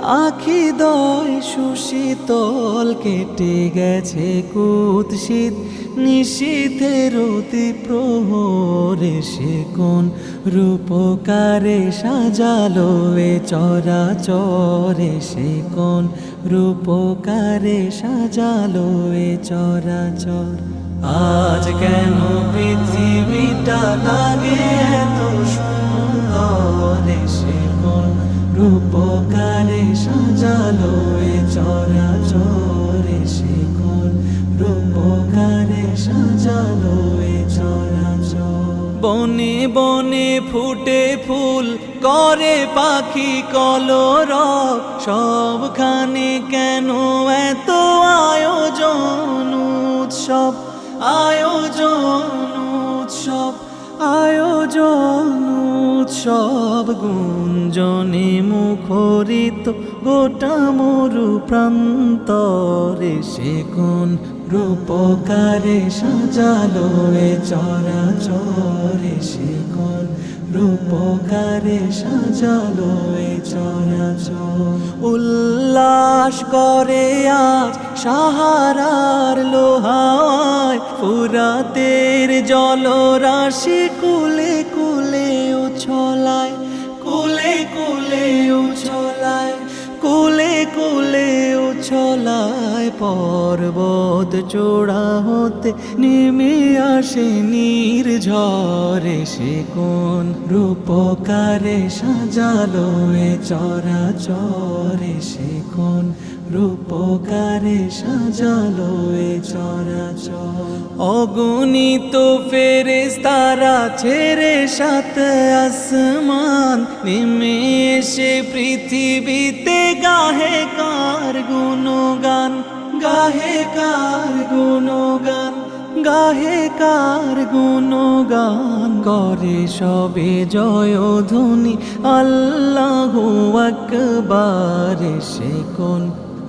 আখি দয় সুশীতল কেটে গেছে কুৎসিত। নিশীথের অতি প্রহরে সে কোন রূপকারে সাজালো এ চরাচরে সে কোন রূপকারে সাজালো এ চরাচর। আজ কেন পৃথিবীটা বনে ফুটে ফুল করে পাখি কলরব সবখানে কেন এত আয়োজন উৎসব? আয়োজন উৎসব আয়োজন উৎসব, গুঞ্জনে মুখরিত গোটা মরু প্রান্তরে সে কোন রূপকারে সাজালো এ চরাচরে কোন রূপকারে সাজালো এ চরাচর। উল্লাস করে আজ সাহারার লোহায়, ফুরাতের জলরাশি কুলে পর্বত চূড়া হতে নেমে আসে নীর ঝরে সে কোন রূপকারে সাজালো এ চরাচরে? সে কোন রূপকারে সাজালো এ চরাচর? অগণিত ফেরেস তারা ছেড়ে সাত আসমান নেমে এসে পৃথিবীতে গাহে কার গুণগান? গাহে কার গুণগান, গাহে কার গুণগান করে সবে জয় ধ্বনি আল্লাহ আকবার, সে কোন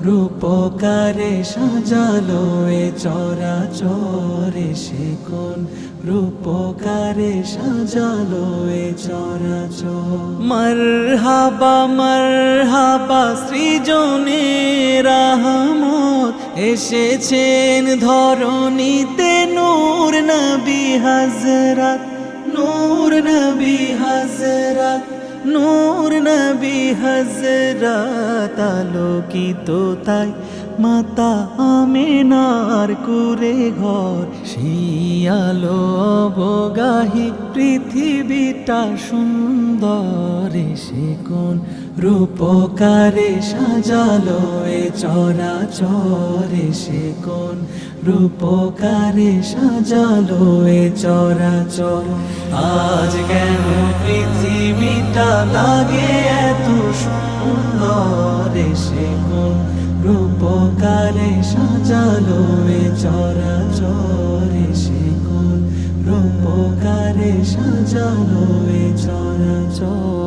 রূপকারে সাজালো এ চরাচরে? সে কোন রূপকারে সাজালো এ চরাচর? মারহাবা মারহাবা, সৃজনে রাহমত এসেছেন ধরণীতে নূর নবী হজরত নূর নবী হজরত নূর নবী হজরত আলোকিত তাই মাতা আমেনার কুরে ঘর। আলো অবগাহি পৃথিবীটা সুন্দর সে কোন রূপকারে সাজালো এ চরাচরে সে কোন রূপকারে সাজালো এ চরাচর। আজ কেন পৃথিবীটা লাগে এত সুন্দর সে কোন রূপকারে সাজালো এ চরাচরে সে কোন রূপকারে সাজালো এ চরাচরে।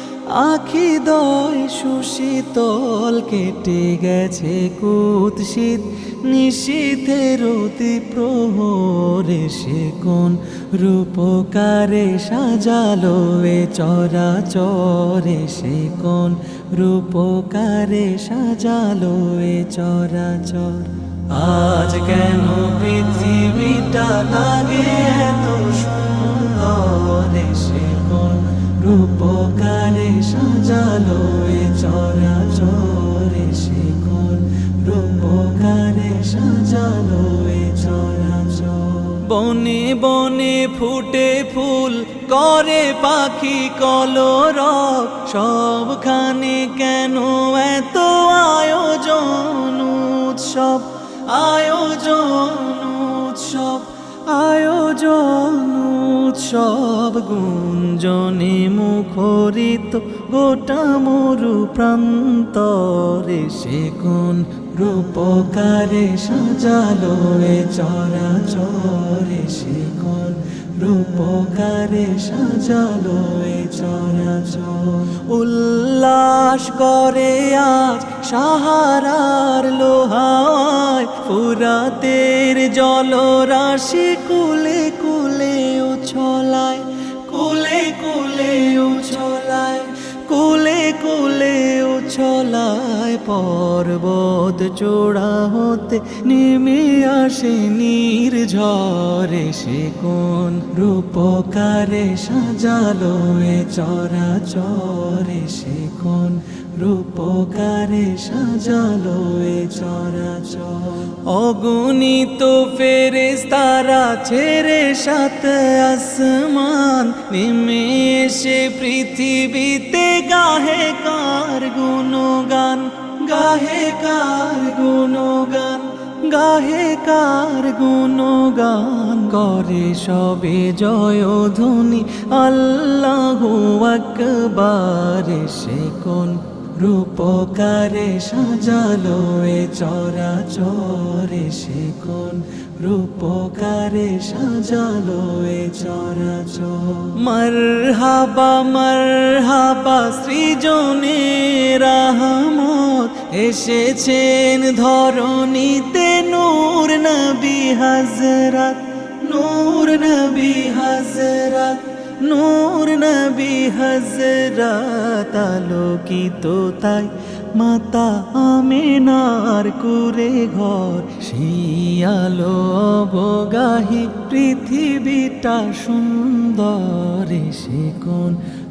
আখি দয় সুশীতল কেটে গেছে কুৎসিত। নিশীথের অতি প্রহরে সে কোন রূপকারে সাজালো এ চরাচরে সে কোন রূপকারে সাজালো এ চরাচর। আজ কেন পৃথিবীটা লাগে এত সুন্দর সে কোন রূপকারে সাজালো এ চরাচরে সে কোন রূপকারে সাজালো চরাচর বনে বনে ফুটে ফুল, করে পাখি কলরব সবখানে কেন এত আয়োজন উৎসব? আয়োজন উৎসব, আয়োজন উৎসব গুঞ্জনে মুখরিত গোটা মরু প্রান্তরে সে কোন রূপকারে সাজালো এ চরাচরে? সে কোন রূপকারে সাজালো এ চরাচর? উল্লাস করে আজ সাহারার লোহায়, ফুরাতের জলরাশি কুলে কুলে পর্বত চূড়া হতে নেমে আসে নীর ঝরে সে কোন রূপকারে সাজালো এ চরা চরে সে কোন রূপকারে সাজালো এ চরাচর। অগণিত ফেরেস তারা ছেড়ে সাত আসমান, নেমে এসে পৃথিবীতে গাহে কার গুণগান। গাহে কার গুণগান, গাহে কার গুণগান করে সবে জয় ধ্বনি আল্লাহু আকবার। সে কোন রূপকারে সাজালো এ চরাচরে? সে কোন রূপকারে সাজালো এ চরাচর? মারহাবা মারহাবা, সৃজনে রাহমত এসেছেন ধরণীতে নূর নবী হাজরাত নূর নবী হাজরাত নূর নবী হজরত আলোকিত তাই মাতা আমেনার কুরে ঘর। আলো অবগাহী পৃথিবীটা সুন্দর সে কোন